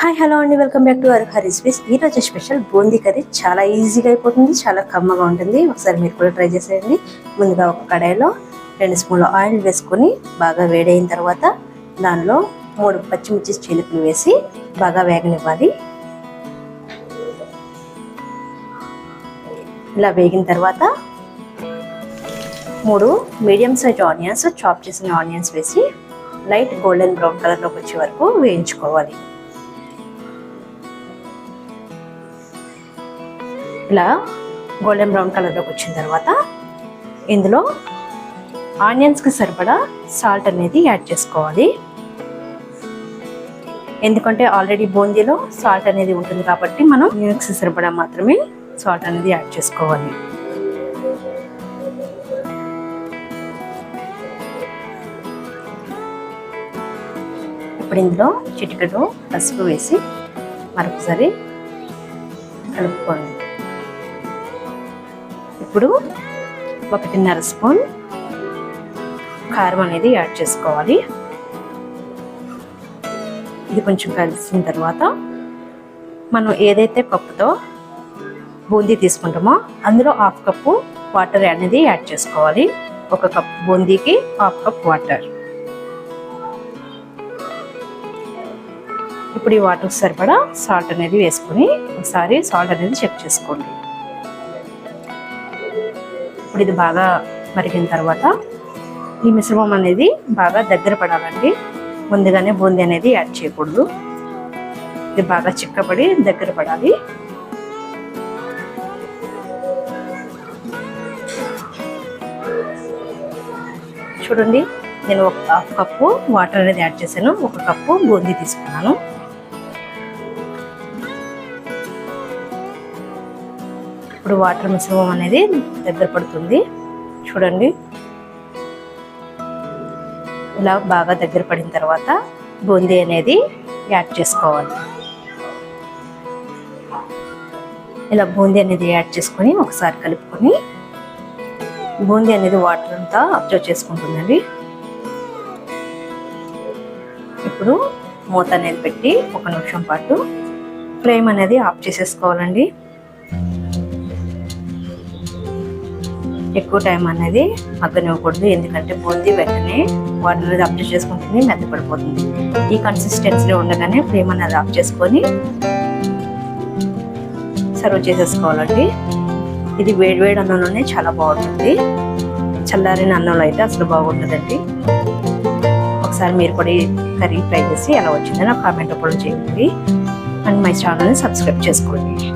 Hi hello అండి. Welcome back to our Hari space ఈ special boondi curry చాలా ఈజీగా అయిపోతుంది చాలా కమ్మగా ఉంటుంది. ఒకసారి మీరు కూడా ట్రై చేసేయండి. ముందుగా ఒక కడాయిలో రెండు స్పూన్ల ఆయిల్ వేసుకొని బాగా వేడైన తర్వాత దానిలో మూడు పచ్చిమిర్చి చిలుకలు వేసి బాగా వేగనివ్వాలి. ఇలా వేగిన తర్వాత మూడు మీడియం సైజ్ ఆనియన్స్ చాప్ చేసిన ఆనియన్స్ వేసి లైట్ గోల్డెన్ బ్రౌన్ కలర్లోకి వచ్చే వరకు వేయించుకోవాలి. ఇలా గోల్డెన్ బ్రౌన్ కలర్లోకి వచ్చిన తర్వాత ఇందులో ఆనియన్స్కి సరిపడా సాల్ట్ అనేది యాడ్ చేసుకోవాలి. ఎందుకంటే ఆల్రెడీ బూందీలో సాల్ట్ అనేది ఉంటుంది కాబట్టి మనం ఆనియన్స్కి సరిపడా మాత్రమే సాల్ట్ అనేది యాడ్ చేసుకోవాలి. ఇప్పుడు ఇందులో చిటికెడు పసుపు వేసి మరొకసారి కలుపుకోండి. ఇప్పుడు ఒకటిన్నర స్పూన్ కారం అనేది యాడ్ చేసుకోవాలి. ఇది కొంచెం కలిసిన తర్వాత మనం ఏదైతే కప్పుతో బూందీ తీసుకుంటామో అందులో హాఫ్ కప్పు వాటర్ అనేది యాడ్ చేసుకోవాలి. ఒక కప్ బూందీకి హాఫ్ కప్ వాటర్. ఇప్పుడు ఈ వాటర్కి సరిపడా సాల్ట్ అనేది వేసుకొని ఒకసారి సాల్ట్ అనేది చెక్ చేసుకోండి. ఇప్పుడు ఇది బాగా మరిగిన తర్వాత ఈ మిశ్రమం అనేది బాగా దగ్గర పడాలండి. ముందుగానే బూందీ అనేది యాడ్ చేయకూడదు. ఇది బాగా చిక్కబడి దగ్గర పడాలి. చూడండి నేను ఒక హాఫ్ కప్పు వాటర్ అనేది యాడ్ చేశాను. ఒక కప్పు బూందీ తీసుకున్నాను. ఇప్పుడు వాటర్ మిశ్రమం అనేది దగ్గర పడుతుంది. చూడండి. ఇలా బాగా దగ్గర పడిన తర్వాత బూందీ అనేది యాడ్ చేసుకోవాలి. ఇలా బూందీ అనేది యాడ్ చేసుకొని ఒకసారి కలుపుకొని బూందీ అనేది వాటర్ అంతా అబ్జర్వ్ చేసుకుంటుందండి. ఇప్పుడు మూత అనేది పెట్టి ఒక నిమిషం పాటు ఫ్లేమ్ అనేది ఆఫ్ చేసేసుకోవాలండి. ఎక్కువ టైం అనేది మగ్గనివ్వకూడదు ఎందుకంటే బూందీ వెంటనే వాటర్ అనేది అబ్జర్వ్ చేసుకుంటుంది మెత్తపడిపోతుంది ఈ కన్సిస్టెన్సీలో ఉండగానే ఫ్లేమ్ అనేది ఆఫ్ చేసుకొని సర్వ్ చేసేసుకోవాలండి. ఇది వేడివేడి అన్నంలోనే చాలా బాగుంటుంది. చల్లారిన అన్నంలో అయితే అసలు బాగుంటుందండి ఒకసారి మీరు కూడా ఈ కర్రీ ట్రై చేసి ఎలా వచ్చిందో నాకు కామెంట్ కూడా చేయండి అండ్ మై ఛానల్ని సబ్స్క్రైబ్ చేసుకోండి.